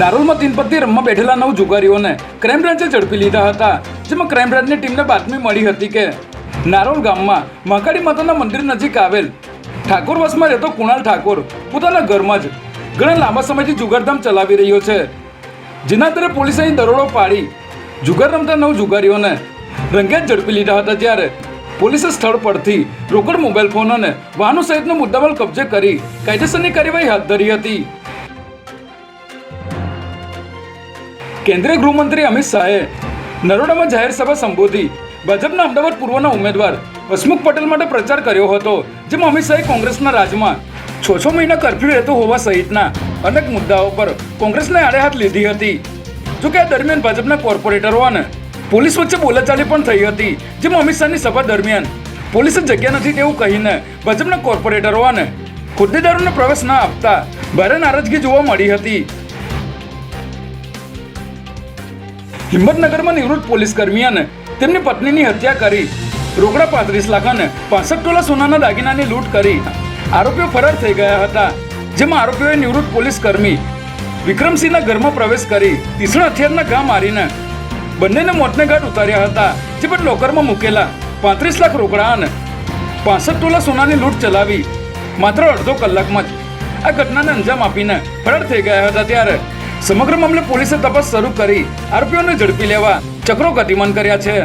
નારોલમાં તીનપત્તી રમવા બેઠેલા નવ જુગારીઓને ક્રાઇમ બ્રાન્ચે ઝડપી લીધા હતા, જેમાં ક્રાઇમ બ્રાન્ચની ટીમને બાતમી મળી હતી કે નારોલ ગામમાં મહાકાળી માતાના મંદિર નજીક આવેલ ઠાકોરવાસમાં રહેતો કુણાલ ઠાકોર પોતાના ઘરમાં જ ઘણા લાંબા સમયથી જુગારધામ ચલાવી રહ્યો છે. જેના આધારે પોલીસે દરોડો પાડી જુગાર રમતા નવ જુગારીઓને રંગેત ઝડપી લીધા હતા ત્યારે પોલીસે સ્થળ પરથી રોકડ મોબાઈલ ફોન અને વાહનો સહિતનો મુદ્દામાલ કબજે કરી કાયદેસરની કાર્યવાહી હાથ ધરી હતી. કેન્દ્રીય ગૃહમંત્રી અમિત શાહે નરોડામાં જાહેર સભા સંબોધી. ભાજપના અમદાવાદ પૂર્વના ઉમેદવાર હસમુખ પટેલ માટે પ્રચાર કર્યો હતો, જેમાં અમિત શાહે કોંગ્રેસના રાજમાં છ છ મહિના કર્ફ્યુ રહેતો હોવા સહિતના અનેક મુદ્દાઓ પર કોંગ્રેસને આડે હાથ લીધી હતી. જોકે આ દરમિયાન ભાજપના કોર્પોરેટરો અને પોલીસ વચ્ચે બોલાચાલી પણ થઈ હતી, જેમાં અમિત શાહની સભા દરમિયાન પોલીસે જગ્યા નથી તેવું કહીને ભાજપના કોર્પોરેટરો અને હોદ્દેદારોને પ્રવેશ ન આપતા ભારે નારાજગી જોવા મળી હતી. હિંમતનગરમાં નિવૃત્ત પોલીસ કર્મી અને તેમની પત્નીની હત્યા કરી. રોકડા પાંત્રીસ લાખ અને પાસઠ તોલા સોનાના દાગીનાની લૂંટ કરી. આરોપીઓ ફરાર થઈ ગયા હતા, જેમાં આરોપીઓએ નિવૃત્ત પોલીસ કર્મી વિક્રમસિંહના ઘરમાં પ્રવેશ કરી તીક્ષ્ણ હથિયારના ઘા મારીને બંનેને મોતને ઘાટ ઉતાર્યા હતા, જે પણ લોકરમાં મૂકેલા પાંત્રીસ લાખ રોકડા અને પાસઠ તોલા સોનાની લૂંટ ચલાવી માત્ર અડધો કલાકમાં જ આ ઘટનાને અંજામ આપીને ફરાર થઈ ગયા હતા ત્યારે સમગ્ર મામલે પોલીસે તપાસ શરૂ કરી આરોપીઓને ઝડપી લેવા ચક્રો ગતિમાન કર્યા છે.